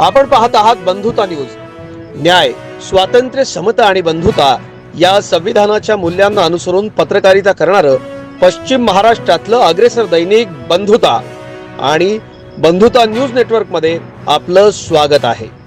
आपण पाहत आहात बंधुता न्यूज. न्याय स्वातंत्र्य समता आणि बंधुता या संविधानाच्या मूल्यांना अनुसरून पत्रकारिता करणारं पश्चिम महाराष्ट्रातलं अग्रेसर दैनिक बंधुता. आणि बंधुता न्यूज नेटवर्कमध्ये आपलं स्वागत आहे.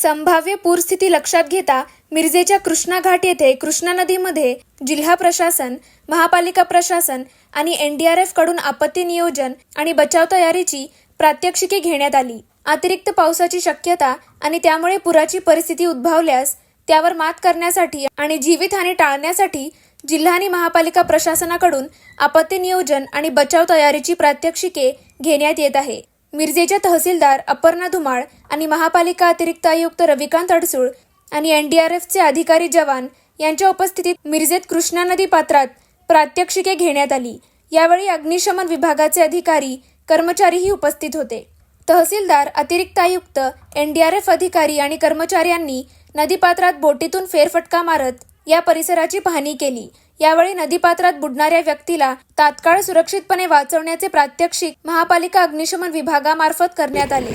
संभाव्य पूरस्थिती लक्षात घेता मिरजेच्या कृष्णा घाट येथे कृष्णा नदीमध्ये जिल्हा प्रशासन महापालिका प्रशासन आणि एनडीआरएफकडून आपत्ती नियोजन आणि बचाव तयारीची प्रात्यक्षिके घेण्यात आली. अतिरिक्त पावसाची शक्यता आणि त्यामुळे पुराची परिस्थिती उद्भवल्यास त्यावर मात करण्यासाठी आणि जीवितहानी टाळण्यासाठी जिल्हा आणि महापालिका प्रशासनाकडून आपत्ती नियोजन आणि बचाव तयारीची प्रात्यक्षिके घेण्यात येत आहे. मिरजेच्या तहसीलदार अपर्णा धुमाळ आणि महापालिका अतिरिक्त आयुक्त रविकांत अडसूळ आणि एनडीआरएफचे अधिकारी जवान यांच्या उपस्थितीत मिरजेत कृष्णा नदी पात्रात प्रात्यक्षिके घेण्यात आली. यावेळी अग्निशमन विभागाचे अधिकारी कर्मचारीही उपस्थित होते. तहसीलदार अतिरिक्त आयुक्त एनडीआरएफ अधिकारी आणि कर्मचाऱ्यांनी नदीपात्रात बोटीतून फेरफटका मारत या परिसराची पाहणी केली. यावेळी नदीपात्रात बुडणाऱ्या व्यक्तीला तात्काळ सुरक्षितपणे वाचवण्याचे प्रात्यक्षिक महापालिका अग्निशमन विभागामार्फत करण्यात आले.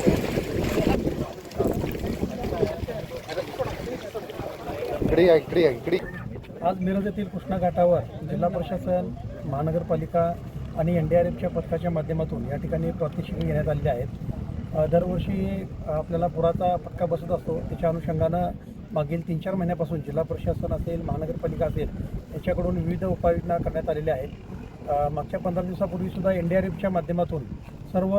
आज मिरज येथील कृष्णा घाटावर जिल्हा प्रशासन महानगरपालिका आणि एन डी आर एफच्या पथकाच्या माध्यमातून या ठिकाणी प्रात्यक्षिके घेण्यात आलेली आहेत. दरवर्षी आपल्याला पुराचा फटका बसत असतो. त्याच्या अनुषंगानं मागील तीन चार महिन्यापासून जिल्हा प्रशासन असेल महानगरपालिका असेल याच्याकडून विविध उपाययोजना करण्यात आलेल्या आहेत. मागच्या पंधरा दिवसापूर्वीसुद्धा एन डी आर एफच्या माध्यमातून सर्व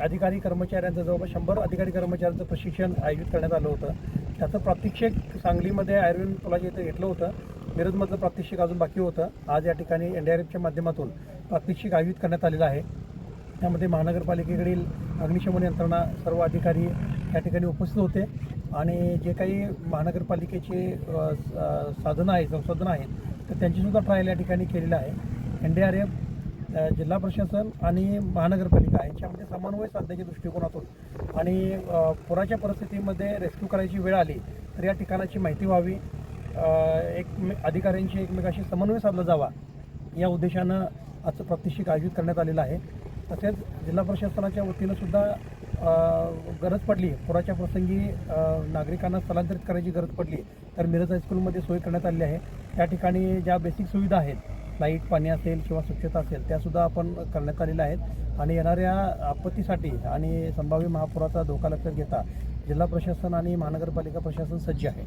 अधिकारी कर्मचाऱ्यांचं जवळपास शंभर अधिकारी कर्मचाऱ्यांचं प्रशिक्षण आयोजित करण्यात आलं होतं. त्याचं प्रात्यक्षिक सांगलीमध्ये आयुर्वेद पुलाच्या इथं घेतलं होतं. मिरजमधलं प्रात्यक्षिक अजून बाकी होतं. आज या ठिकाणी एन डी आर एफच्या माध्यमातून प्रात्यक्षिक आयोजित करण्यात आलेलं आहे. त्यामध्ये महानगरपालिकेकडील अग्निशमन यंत्रणा सर्व अधिकारी या ठिकाणी उपस्थित होते. आणि जे काही महानगरपालिकेचे साधनं आहेत संसाधनं आहेत तर त्यांचीसुद्धा ट्रायल या ठिकाणी केलेलं आहे. एन डी आर एफ जिल्हा प्रशासन आणि महानगरपालिका यांच्यामध्ये समन्वय साधण्याच्या दृष्टिकोनातून आणि पुराच्या परिस्थितीमध्ये रेस्क्यू करायची वेळ आली तर या ठिकाणाची माहिती व्हावी. एक अधिकाऱ्यांशी एकमेकाशी समन्वय साधला जावा या उद्देशानं आजचं प्रात्यक्षिक आयोजित करण्यात आलेलं आहे. तसेच जिल्हा प्रशासनाच्या वतीनं सुद्धा गरज पडली. पुराच्या प्रसंगी नागरिकांना स्थलांतरित करायची गरज पडली तर मिरज हायस्कूलमध्ये सोय करण्यात आलेली आहे. त्या ठिकाणी ज्या बेसिक सुविधा आहेत लाइट पाणी असेल किंवा स्वच्छता असेल त्यासुद्धा आपण करण्यात आलेल्या आहेत. आणि येणाऱ्या आपत्तीसाठी आणि संभाव्य महापुराचा धोका लक्षात घेता जिल्हा प्रशासन आणि महानगरपालिका प्रशासन सज्ज आहे.